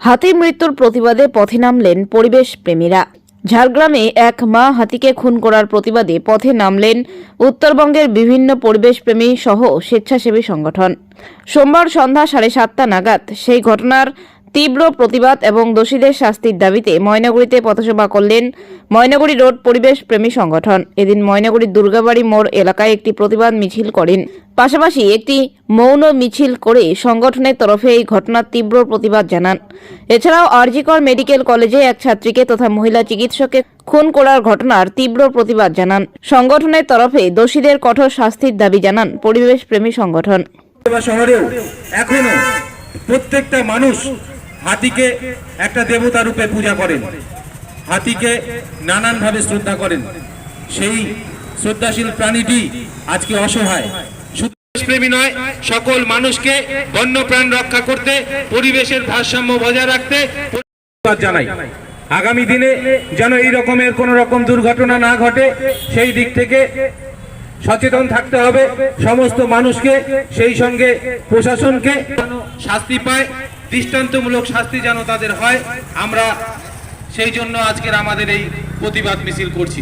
হাতির মৃত্যুর প্রতিবাদে পথে নামলেন পরিবেশ প্রেমীরা ঝাড়গ্রামে এক মা হাতিকে খুন করার প্রতিবাদে পথে নামলেন উত্তরবঙ্গের বিভিন্ন পরিবেশপ্রেমী সহ স্বেচ্ছাসেবী সংগঠন। সোমবার সন্ধ্যা সাড়ে সাতটা নাগাদ সেই ঘটনার তীব্র প্রতিবাদ এবং দোষীদের শাস্তির দাবিতে ময়নাগুড়িতে পথসভা করলেন ময়নাগুড়ি রোড পরিবেশ প্রেমী সংগঠন। এদিন ময়নাগুড়ির দুর্গাবাড়ি মোড় এলাকায় একটি প্রতিবাদ মিছিল করেন। পাশাপাশি একটি মৌন মিছিল করে সংগঠনের তরফে এই ঘটনার তীব্র প্রতিবাদ জানান। এছাড়াও আরজিকর মেডিকেল কলেজে এক ছাত্রীকে তথা মহিলা চিকিৎসককে খুন করার ঘটনার তীব্র প্রতিবাদ জানান। সংগঠনের তরফে দোষীদের কঠোর শাস্তির দাবি জানান পরিবেশ প্রেমী সংগঠন। প্রত্যেকটা মানুষ হাতিকে একটা দেবতা রূপে পূজা করেন। হাতিকে নানানভাবে শ্রদ্ধা করেন। সেই শ্রদ্ধাশীল প্রাণীটি আজকে অসহায়। দেশপ্রেমী নয়, সকল মানুষকে বন্যপ্রাণ রক্ষা করতে, পরিবেশের ভারসাম্য বজায় রাখতে জানাই। আগামী দিনে যেন এই রকমের কোন রকম দুর্ঘটনা না ঘটে, সেই দিক থেকে সচেতন থাকতে হবে। সমস্ত মানুষকে, সেই সঙ্গে প্রশাসনকে শাস্তি পায় দৃষ্টান্তমূলক শাস্তি যেন তাদের হয় আমরা সেই জন্য আজকের আমাদের এই প্রতিবাদ মিছিল করছি।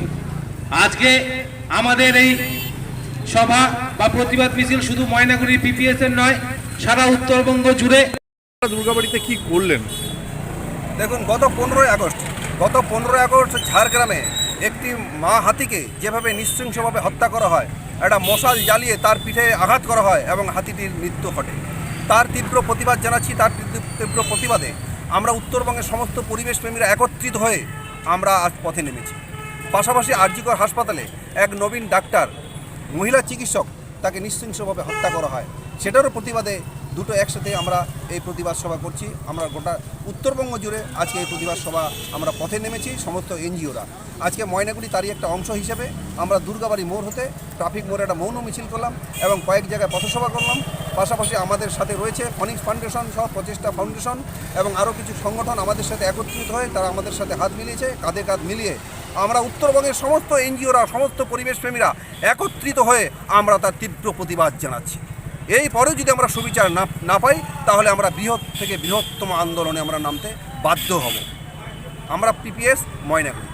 আজকে আমাদের এই সভা বা প্রতিবাদ মিছিল শুধু ময়নাগুড়ি পিপিএস এর নয় সারা উত্তরবঙ্গ জুড়ে। দুর্গাবাড়িতে কি করলেন? দেখুন গত পনেরোই আগস্ট গত পনেরোই আগস্ট ঝাড়গ্রামে একটি মা হাতিকে যেভাবে নৃশংসভাবে হত্যা করা হয় একটা মশাল জ্বালিয়ে তার পিঠে আঘাত করা হয় এবং হাতিটির মৃত্যু ঘটে। তার তীব্র প্রতিবাদ জানাচ্ছি, তার তীব্র- প্রতিবাদে আমরা উত্তরবঙ্গের সমস্ত পরিবেশপ্রেমীরা একত্রিত হয়ে আমরা আজ পথে নেমেছি। পাশাপাশি আরজিকর হাসপাতালে এক নবীন ডাক্তার, মহিলা চিকিৎসক, তাকে নৃশংসভাবে হত্যা করা হয়। সেটারও প্রতিবাদে দুটো একসাথে আমরা এই প্রতিবাদ সভা করছি। আমরা গোটা উত্তরবঙ্গ জুড়ে আজকে এই প্রতিবাদ সভা আমরা পথে নেমেছি, সমস্ত এনজিওরা। আজকে ময়নাগুড়ি তারই একটা অংশ হিসেবে আমরা দুর্গাবাড়ি মোড় হতে ট্রাফিক মোড়ে একটা মৌন মিছিল করলাম এবং কয়েক জায়গায় পথসভা করলাম। পাশাপাশি আমাদের সাথে রয়েছে ফনিক্স ফাউন্ডেশন সহ প্রচেষ্টা ফাউন্ডেশন এবং আরও কিছু সংগঠন আমাদের সাথে একত্রিত হয়ে তারা আমাদের সাথে হাত মিলিয়েছে, কাঁধে কাঁধ মিলিয়ে। আমরা উত্তরবঙ্গের সমস্ত এনজিওরা, সমস্ত পরিবেশপ্রেমীরা একত্রিত হয়ে আমরা তার তীব্র প্রতিবাদ জানাচ্ছি। এই পরেও যদি আমরা সুবিচার না না পাই, তাহলে আমরা বৃহৎ থেকে বৃহত্তম আন্দোলনে আমরা নামতে বাধ্য হব। আমরা পিপিএস ময়নাগুড়ি।